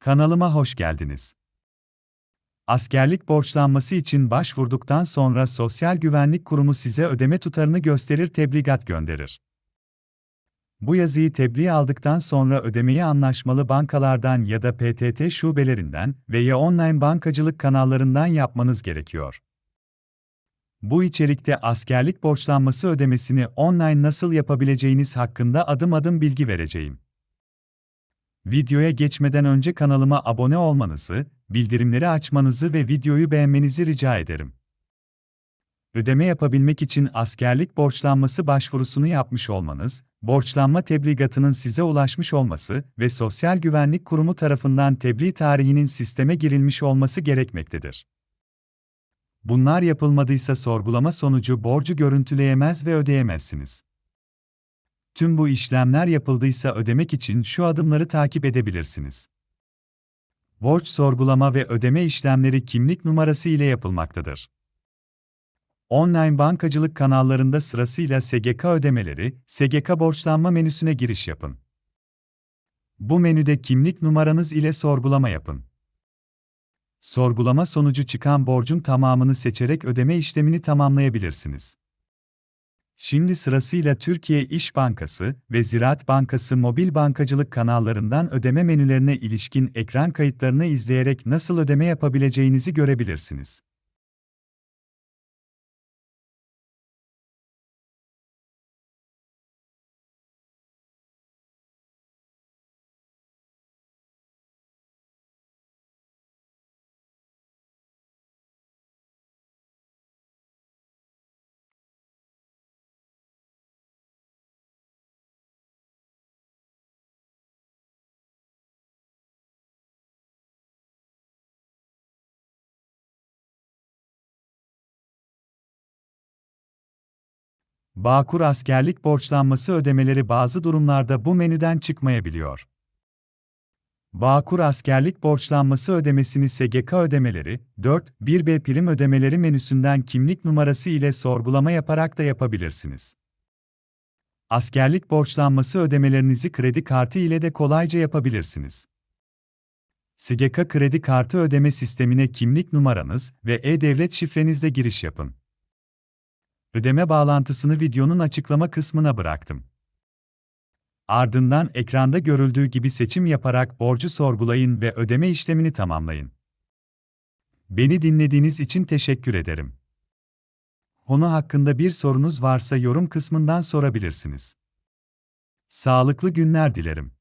Kanalıma hoş geldiniz. Askerlik borçlanması için başvurduktan sonra Sosyal Güvenlik Kurumu size ödeme tutarını gösterir tebligat gönderir. Bu yazıyı tebliğ aldıktan sonra ödemeyi anlaşmalı bankalardan ya da PTT şubelerinden veya online bankacılık kanallarından yapmanız gerekiyor. Bu içerikte askerlik borçlanması ödemesini online nasıl yapabileceğiniz hakkında adım adım bilgi vereceğim. Videoya geçmeden önce kanalıma abone olmanızı, bildirimleri açmanızı ve videoyu beğenmenizi rica ederim. Ödeme yapabilmek için askerlik borçlanması başvurusunu yapmış olmanız, borçlanma tebligatının size ulaşmış olması ve Sosyal Güvenlik Kurumu tarafından tebliğ tarihinin sisteme girilmiş olması gerekmektedir. Bunlar yapılmadıysa sorgulama sonucu borcu görüntüleyemez ve ödeyemezsiniz. Tüm bu işlemler yapıldıysa ödemek için şu adımları takip edebilirsiniz. Borç sorgulama ve ödeme işlemleri kimlik numarası ile yapılmaktadır. Online bankacılık kanallarında sırasıyla SGK ödemeleri, SGK borçlanma menüsüne giriş yapın. Bu menüde kimlik numaranız ile sorgulama yapın. Sorgulama sonucu çıkan borcun tamamını seçerek ödeme işlemini tamamlayabilirsiniz. Şimdi sırasıyla Türkiye İş Bankası ve Ziraat Bankası mobil bankacılık kanallarından ödeme menülerine ilişkin ekran kayıtlarını izleyerek nasıl ödeme yapabileceğinizi görebilirsiniz. Bağkur askerlik borçlanması ödemeleri bazı durumlarda bu menüden çıkmayabiliyor. Bağkur askerlik borçlanması ödemesini SGK ödemeleri, 4, 1B prim ödemeleri menüsünden kimlik numarası ile sorgulama yaparak da yapabilirsiniz. Askerlik borçlanması ödemelerinizi kredi kartı ile de kolayca yapabilirsiniz. SGK kredi kartı ödeme sistemine kimlik numaranız ve e-devlet şifrenizle giriş yapın. Ödeme bağlantısını videonun açıklama kısmına bıraktım. Ardından ekranda görüldüğü gibi seçim yaparak borcu sorgulayın ve ödeme işlemini tamamlayın. Beni dinlediğiniz için teşekkür ederim. Konu hakkında bir sorunuz varsa yorum kısmından sorabilirsiniz. Sağlıklı günler dilerim.